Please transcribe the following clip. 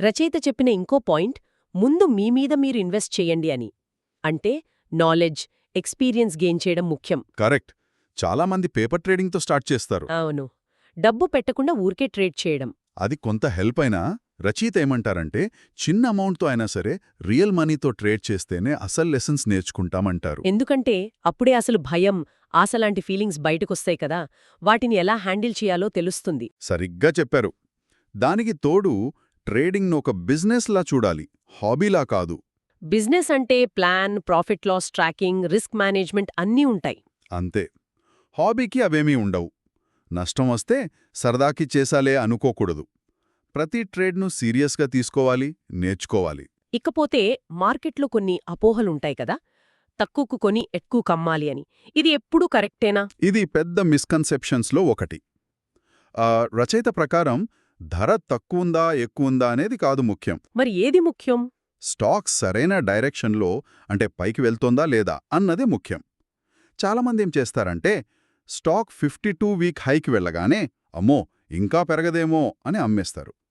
రచయిత చెప్పిన ఇంకో పాయింట్ ముందు మీ మీద మీరు ఇన్వెస్ట్ చేయండి అని. అంటే నాలెడ్జ్ ఎక్స్పీరియన్స్ గెయిన్ చేయడం ముఖ్యం. కరెక్ట్. చాలా మంది పేపర్ ట్రేడింగ్తో స్టార్ట్ చేస్తారు. అవును. డబ్బు పెట్టకుండా ఊరికే ట్రేడ్ చేయడం. అది కొంత హెల్ప్ అయినా రచయిత ఏమంటారంటే చిన్న అమౌంట్తో అయినా సరే రియల్ మనీతో ట్రేడ్ చేస్తేనే అసలు లెసన్స్ నేర్చుకుంటామంటారు. ఎందుకంటే అప్పుడే అసలు భయం ఆశలాంటి ఫీలింగ్స్ బయటకొస్తాయి కదా వాటిని ఎలా హ్యాండిల్ చేయాలో తెలుస్తుంది. సరిగ్గా చెప్పారు. దానికి తోడు ట్రేడింగ్ను ఒక బిజినెస్లా చూడాలి. హాబీలా కాదు. బిజినెస్ అంటే plan profit loss tracking risk management అన్నీ ఉంటాయి. అంతే. హాబీకి అవేమీ ఉండవు. నష్టం వస్తే సరదాకి చేసాలే అనుకోకూడదు. ప్రతి ట్రేడ్ను సీరియస్గా తీసుకోవాలి నేర్చుకోవాలి. ఇకపోతే మార్కెట్లో కొన్ని అపోహలుంటాయి కదా? తక్కువకు కొని ఎక్కువ కమ్మాలి అని. ఇది ఎప్పుడూ కరెక్టేనా? ఇది పెద్ద మిస్కన్సెప్షన్స్లో ఒకటి. ఆ, రచయిత ప్రకారం ధర తక్కువుందా ఎక్కువుందా అనేది కాదు ముఖ్యం. మరి ఏది ముఖ్యం? స్టాక్ సరైన డైరెక్షన్లో అంటే పైకి వెళ్తోందా లేదా అన్నదే ముఖ్యం. చాలామంది ఏం చేస్తారంటే స్టాక్ ఫిఫ్టీ టూ వీక్ హైకి వెళ్ళగానే అమ్మో ఇంకా పెరగదేమో అని అమ్మేస్తారు.